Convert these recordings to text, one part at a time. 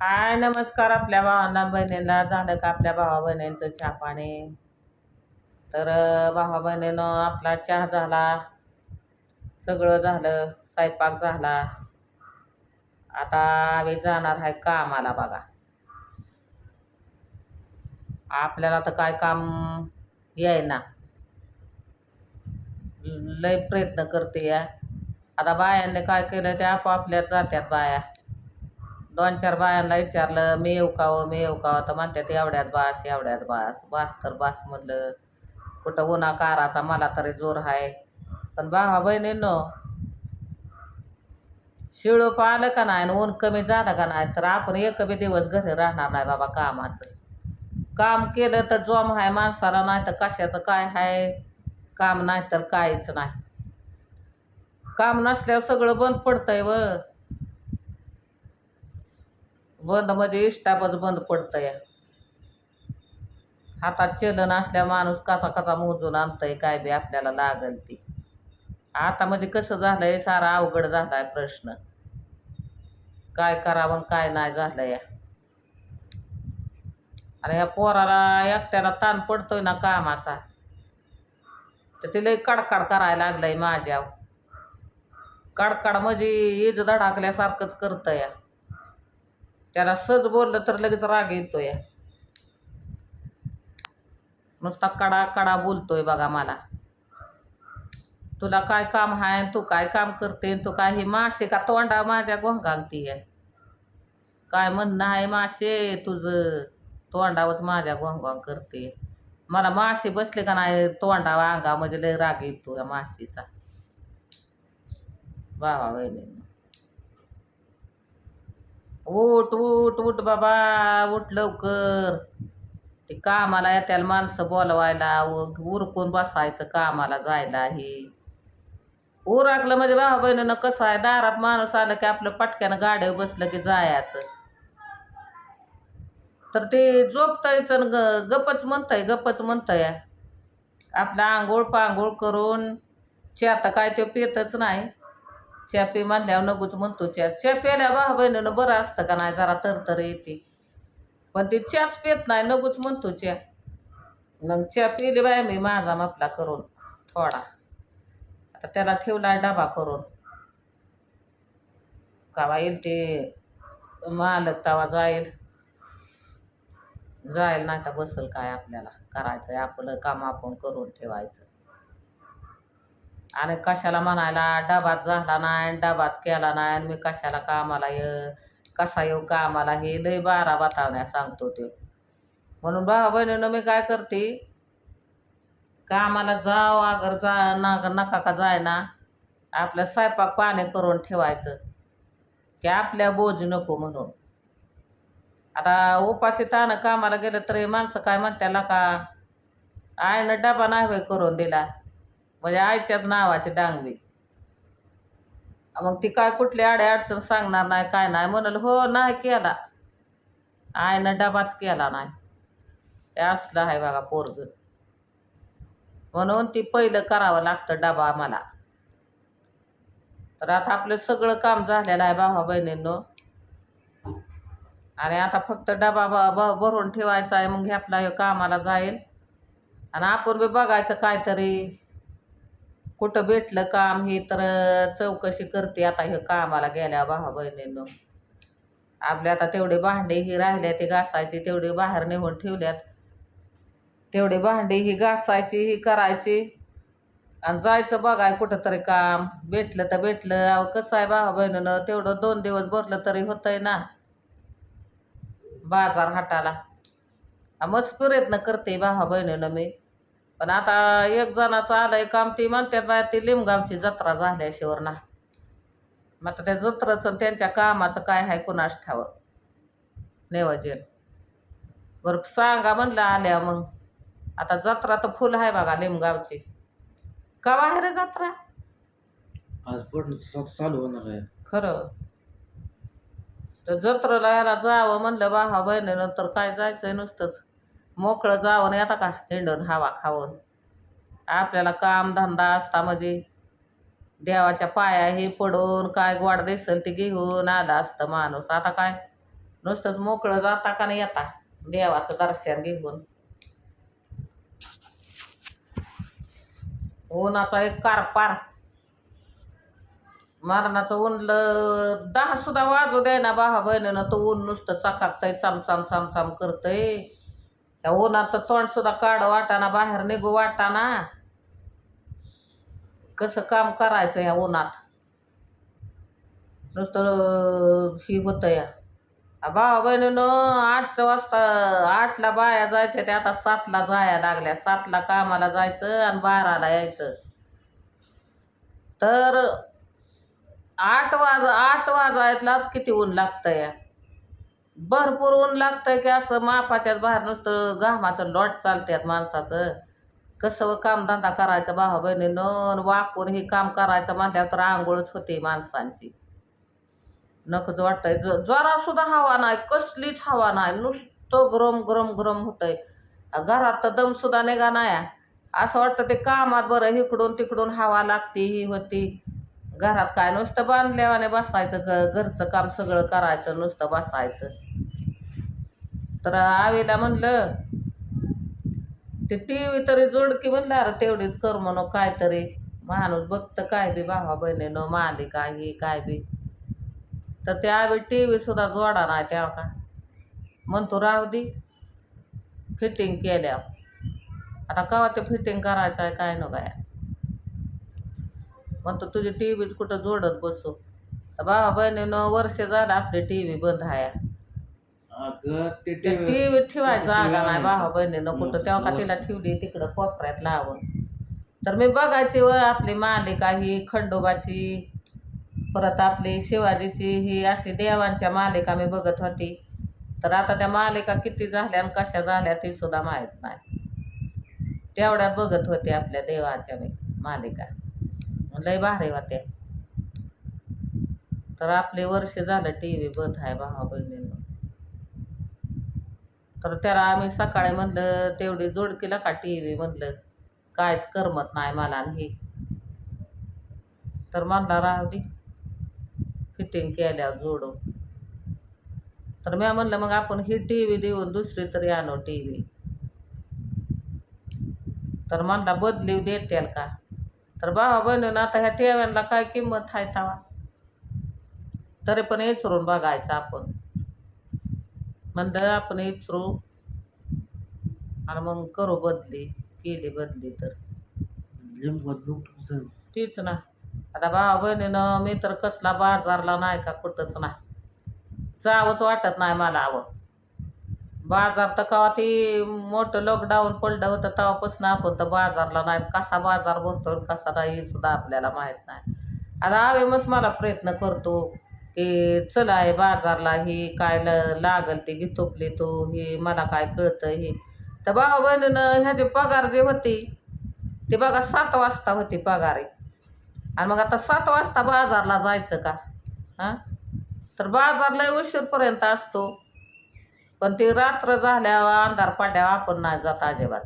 हाय नमस्कार आपल्या भावांना बहिणीला झालं का आपल्या भावा बहिणींचं चहा पाणी? तर भावा बहिणीनं आपला चहा झाला. सगळं झालं स्वयंपाक झाला. आता आम्ही जाणार आहे कामाला बघा. आपल्याला तर काय काम येईना. लय प्रयत्न करते या. आता बायांनी काय केलं ते आपापल्यात जात्यात बाया. दोन चार बायांना विचारलं मी येऊ का हो मी येऊ का हो? तर म्हणतात एवढ्यात बास एवढ्यात बास बास तर बास म्हणलं. कुठं उन्हा काराचा मला तरी जोर आहे पण भावा बहिणींनो शिळोप आलं का नाही आणि ऊन कमी झालं का नाही तर आपण एक बी दिवस घरी राहणार नाही बाबा कामाचं. काम केलं तर जोम आहे माणसाला नाही तर कशाचं काय आहे काम नाही तर काहीच नाही. काम नसल्यावर सगळं बंद पडतंय व. बंद म्हणजे इष्टापच बंद पडतंय. हातात चलन असल्या माणूस कसा कसा मोजून आणतंय काय बी आपल्याला लागल ती. आता म्हणजे कसं झालंय सारा अवघड झालाय प्रश्न. काय करावं काय नाही झालंय. आणि या पोराला एकट्याला ताण पडतोय ना कामाचा. तर ते लई कडकाड करायला लागलंय माझ्या कडकाड म्हणजे इज धडाकल्यासारखंच करतं या त्याला सहज बोललं तर लगेच राग येतो या नुसता कडा कडा बोलतोय बघा मला. तुला काय काम आहे तू काय काम करते तू काय हे मासे का तोंडा माझ्या गोंगांगती आहे काय म्हणणं आहे मासे? तुझं तोंडावरच माझ्या गोंगांग करते. मला मासे बसले का नाही तोंडावा अंगामध्ये लय राग येतो या माशीचा बाबा वहिनी. उठ उठ उठ बाबा उठ लवकर. ते कामाला येत्याला माणसं बोलवायला उरकून बसायचं कामाला जायला हे. उरकलं म्हणजे भावा बहिणीनं कसं आहे दारात माणूस आलं की आपलं पटक्यानं गाड्या बसलं की जायचं. तर ते झोपतायचं ग गपच म्हणतंय गपच म्हणतंय. आपलं आंघोळ पांघोळ करून चे आता काय ते पेतच नाही. च्या पी म्हणल्यावर नगूच म्हणतो च्या चॅप प्यायल्या भावा बहिणीनं बरं असतं का नाही? जरा तरतर येते. पण ती चहाच पित नाही नगूच म्हणतो च्या मग चहा पिली बाय मी माझा मापला करून थोडा. आता त्याला ठेवला डबा करून. कावा येईल ते? मालक तवा जाईल. जाईल नाही तर बसल काय आपल्याला. करायचं आहे आपलं काम आपण करून ठेवायचं. आणि कशाला म्हणायला डबाच झाला नाही डबाच केला नाही आणि मी कशाला कामाला ये कसा येऊ कामाला हे लय बारा बतावण्या सांगतो ते. म्हणून भावा बहिणीनं मी काय करते कामाला जाव अगर जा ना नका का जाय ना आपलं स्वयंपाक पाणी करून ठेवायचं की आपल्या बोज नको म्हणून. आता उपाशी तानं कामाला गेलं तरी माणसं काय म्हणत्याला का आईनं डबा नाही करून दिला. म्हणजे आईच्याच नावाची डांगरी मग ती काय कुठली आडे अडचण सांगणार नाही काय नाही. म्हणाल हो नाही केला. आईनं डबाच केला नाही. ते असलं आहे बघा पोरग. म्हणून ती पहिलं करावं लागतं डबा मला तर आता आपलं सगळं काम झालेलं आहे भावा बहिणींनो. आणि आता फक्त डबा ब भरून ठेवायचा आहे मग हे आपला हे कामाला जाईल. आणि आपण बी बघायचं काहीतरी. कुठं भेटलं काम हे तर चौकशी करते आता हे कामाला गेल्या भावा बहिणीनं. आपले आता तेवढे भांडे ही राहिले ते घासायचे तेवढे बाहेर नेऊन ठेवल्यात. तेवढे भांडे ही घासायची ही करायची. आणि जायचं बघाय कुठं तरी काम. भेटलं तर भेटलं. अहो कसं आहे भावा बहिणीनं तेवढं दोन दिवस भरलं तरी होतंय ना. बाजार हाटाला. हा, प्रयत्न करते भावा बहिणीनं मी. पण आता एक जणाचं आलंय काम ती म्हणतात बाय ती लिमगावची जत्रा झाल्याशिवाय ना मग आता त्या जत्राचं त्यांच्या कामाचं काय आहे कुणास ठावं नियोजन बरं सांगा म्हणलं आल्या मग. आता जत्रा तर फुल आहे बघा लिमगावची. का बाहेर जत्रा? आज पण चालू होणार आहे. खरं. तर जत्रेला याला जावं म्हणलं बाहा बहिणीनंतर काय जायचंय नुसतंच. मोकळं जावं नाही आता का हिंडून हवा खावं. आपल्याला काम धंदा असता म्हणजे देवाच्या पाया हे पडून काय गोड दिसल ते घेऊन आला असतं माणूस. आता काय? नुसतंच मोकळं जाता का नाही येता देवाचं दर्शन घेऊन. उन्हाचा एक कारपार मरणाचं ऊन दहा सुद्धा वाजू द्याय ना भावा बहिणीनं. तो ऊन नुसतं चकाकतंय चामचाम चामचाम करतंय. त्या उन्हात तर तोंड सुद्धा काढ वाटाना बाहेर निघू वाटाना कसं काम करायचं ह्या उन्हात? नुसतं ही होतं या. भावा बहिणीनं आठ वाजता आठला बाया जायच्या त्या आता सातला जाया लागल्या. सातला कामाला जायचं आणि बाराला यायचं. तर आठ वाज आठ वाजायलाच किती ऊन लागतं या? भरपूर ऊन लागतंय की असं मापाच्याच बाहेर नुसतं घामाचं लॉट चालत्यात माणसाचं. कसं कामधंदा करायचा भावा बहिणीनं वाकून हे काम करायचं म्हणल्यावर तर आंघोळच होते माणसांची. नकच वाटतंय. ज- जरा हवा नाही कसलीच हवा नाही. नुसतं गरम गरम गरम होतंय. घरात तर दमसुद्धा निघा नाही असं वाटतं ते कामात बरं इकडून तिकडून हवा लागते ही होती. घरात काय नुसतं बांधल्यावाने बसायचं घरचं काम सगळं करायचं नुसतं बसायचं. तर आवेला म्हणलं ते टी व्ही तरी जोडकी म्हणलं अरे तेवढीच कर म्हणो काय तरी माणूस बघतं काय बी भावा बहिणीनं मालिका हे काय बी. तर ते आवी टी व्ही सुद्धा जोडा नाही तेव्हा का. म्हणतो राहू दे. फिटिंग केल्या. आता केव्हा ते फिटिंग करायचं आहे काय न बाया म्हणतो तुझी टी व्हीच कुठं जोडत बसू? तर भावा बहिणीनं वर्ष झालं आपली टी व्ही बंद आहे. अगं ते टी TV व्ही ठेवायचं जागा नाही. भावा बहिणीनं कुठं तेव्हा का तिला ठेवली तिकडं कोपऱ्यात लावून. तर मी बघायची व आपली मालिका ही खंडोबाची परत आपली शिवाजीची ही अशी देवांच्या मालिका मी बघत होती. तर आता त्या मालिका किती झाल्या आणि कशा झाल्या ते सुद्धा माहीत नाही. तेवढ्या बघत होते आपल्या देवाच्या मी मालिका. लय भारी होत्या. तर आपले वर्ष झालं टी व्ही बंद आहे भावा बहिणीनं तर त्याला आम्ही सकाळी म्हणलं तेवढी जोडकीला का टी व्ही म्हणलं कायच करमत नाही मला आणि हे. तर म्हणला राहू दे फिटिंग केल्यावर जोडू. तर मी म्हणलं मग आपण ही टी व्ही देऊन दुसरी तरी आणू टी व्ही तर म्हणला बदली देतील का? तर बाबा बनवून आता ह्या टेव्यांना काय किंमत आहे तवा? तरी पण विचारून बघायचं आपण. म्हणलं आपण विचारू आणि मग करू बदली केली बदली तर. तीच ना. आता भावा बहिणीनं मी तर कसला बाजारला नाही का कुठंच नाही. जावंच वाटत नाही मला आवं. बाजार तर कवा ती मोठं लॉकडाऊन पडलं होतं तेव्हापासून आपण तर बाजारला नाही. कसा बाजार आणि कसा नाही हे सुद्धा आपल्याला माहीत नाही. आता आम्ही मग मला प्रयत्न करतो. की चला आहे बाजारला ही काय ल- लागल ते घेतोपली तो हे मला काय कळतं हे. तर भावा बहिणीनं ह्याची पगार जी होती ती बघा सात वाजता होती पगार. आणि मग आता सात वाजता बाजारला जायचं का? हां? तर बाजारला उशीरपर्यंत असतो. पण ते रात्र झाल्यावर अंधार पाड्यावर आपण नाही जात अजिबात.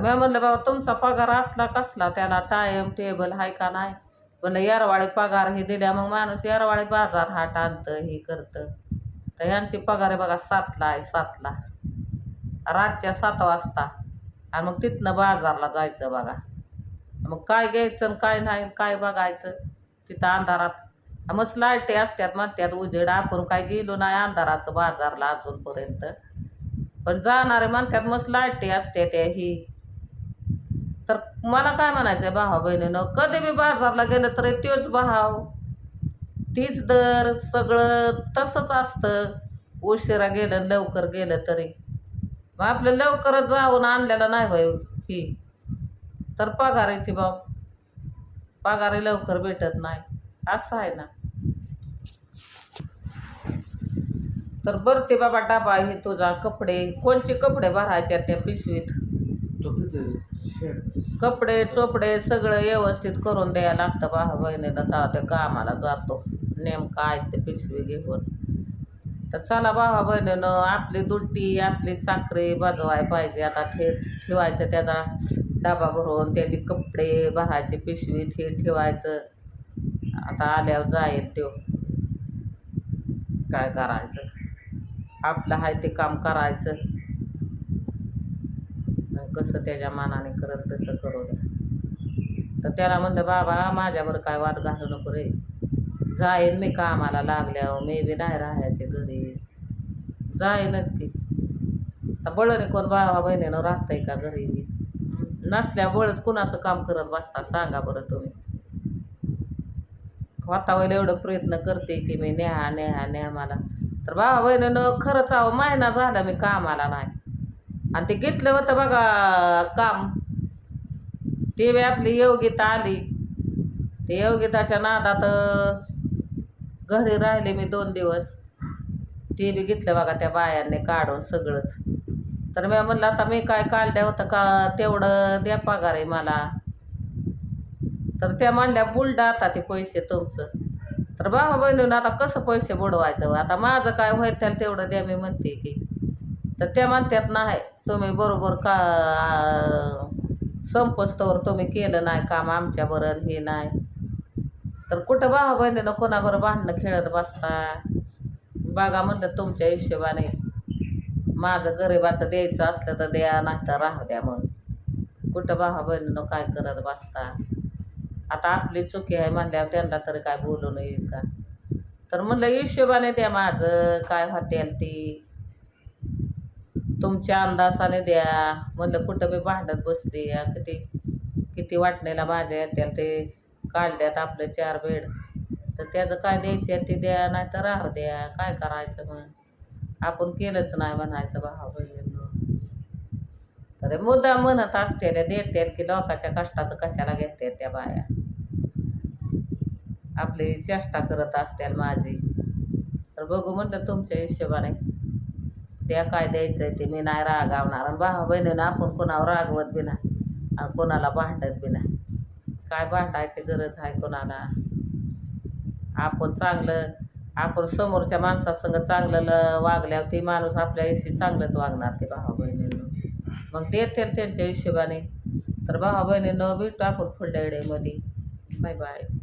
मी म्हणलं बाबा तुमचा पगार असला कसला त्याला टाईम टेबल आहे का नाही? पण येरवाळे पगार हे दिल्या मग माणूस येरवाळे बाजार हाट आणतं हे करतं. तर ह्यांची पगार आहे बघा सातला आहे सातला. रातच्या सात वाजता. आणि मग तिथनं बाजारला जायचं बघा. मग काय घ्यायचं आणि काय नाही काय बघायचं? तिथं अंधारात. मग लाईटी असतात म्हणतात उजेड आपण काय गेलो नाही अंधाराचं बाजारला अजूनपर्यंत. पण जाणारे म्हणतात मस्त लाईटे असते त्या ही. तर मला काय म्हणायचं आहे भावा बहिणीनं? कधी बी बाजारला गेलं तरी तोच भाव. तीच दर सगळं तसंच असतं. उशिरा गेलं लवकर गेलं तरी. मग आपलं लवकरच जाऊन आणलेलं नाही बाई ही. तर पगाराची बाब पगारी लवकर भेटत नाही. असं आहे ना. तर बरं ते बाबा डबा हे तुझा कपडे. कोणचे कपडे भरायचे आहेत त्या पिशवीत? कपडे चोपडे सगळं व्यवस्थित करून द्यायला लागतं भावा बहिणीला तेव्हा ते कामाला जातो. नेमकं आहे ते पिशवी घेऊन. तर चला भावा बहिणीनं आपली दुट्टी आपली चाकरी बाजवाय पाहिजे. आता ठे ठेवायचं त्याचा डबा भरून त्याचे कपडे भरायचे पिशवी थे ठेवायचं. आता आल्यावर जाईल तो. काय करायचं? आपलं आहे ते काम करायचं. कसं त्याच्या मानाने करत तसं करू द्या तर त्याला म्हणलं बाबा माझ्यावर काय वाद घालू नको रे. जाईन मी कामाला लागल्यावर मी बी नाही राहायचे घरी. जाईनच की. आता बळने कोण बाबा बहिणीनं राहतंय का घरी? नसल्या बळत कुणाचं काम करत बसता सांगा बरं तुम्ही. वातावरण एवढं प्रयत्न करते की मी न्या न्या न्या मला. तर बाबा बहिणीनं खरंच अहो महिना झाला मी कामाला नाही. आणि ते घेतलं होतं बघा काम. टी व्ही आपली योगिता आली. ते योगिताच्या नादात घरी राहिले मी दोन दिवस. ते बी घेतलं बघा त्या बायांनी काढून सगळंच तर मी म्हणलं आता मी काय काढलं होतं का तेवढं द्या पगार आहे मला. तर त्या म्हणल्या बुलडा आता ते पैसे तुमचं. तर बाबा बहिणीनं आता कसं पैसे बुडवायचं? आता माझं काय व्हायचं त्याला तेवढं द्या मी म्हणते की. तर त्या म्हणतात नाही. तुम्ही बरोबर का संपस्तवर तुम्ही केलं नाही काम आमच्या बरं हे नाही. तर कुठं भावा बहिणीनं कोणाबरोबर भांडणं खेळत बसता? बघा म्हणलं तुमच्या हिशोबाने. माझं गरिबाचं द्यायचं असलं तर द्या नाही तर राहू द्या मग. कुठं भावा बहिणीनं काय करत बसता? आता आपली चुकी आहे म्हणल्यावर त्यांना तरी काय बोलू नये का? तर म्हणलं हिशोबाने द्या माझं काय हॉटेल ती. तुमच्या अंदाजाने द्या. म्हणलं कुठं मी भांडत बसते या किती किती वाटणीला माझ्या येतील ते काढल्यात आपले चार बेड. तर त्याचं काय द्यायचं आहे ते द्या नाही तर राहू द्या. काय करायचं मग? आपण केलंच नाही म्हणायचं भाव बहिणींनो. तर मुद्दा म्हणत असते देते की लोकांच्या कष्टाचं कशाला घेतात त्या बाया. आपली चेष्टा करत असतील माझी. तर बघू म्हणलं तुमच्या हिशोबाने. त्या काय द्यायचं आहे ते. मी नाही रागावणार. आणि भावा बहिणीनं आपण कोणावर रागवत बी नाही. आणि कोणाला भांडत बी नाही. काय भांडायची गरज आहे कोणाला? आपण चांगलं आपण समोरच्या माणसासंग चांगलं ल- वागल्यावर ती माणूस आपल्या इशी चांगलंच वागणार ते भावा बहिणीनं. मग देते त्यांच्या हिशोबाने. तर भावा बहिणीनं भेटू आपण पुढल्या वेळेमध्ये बाय बाय.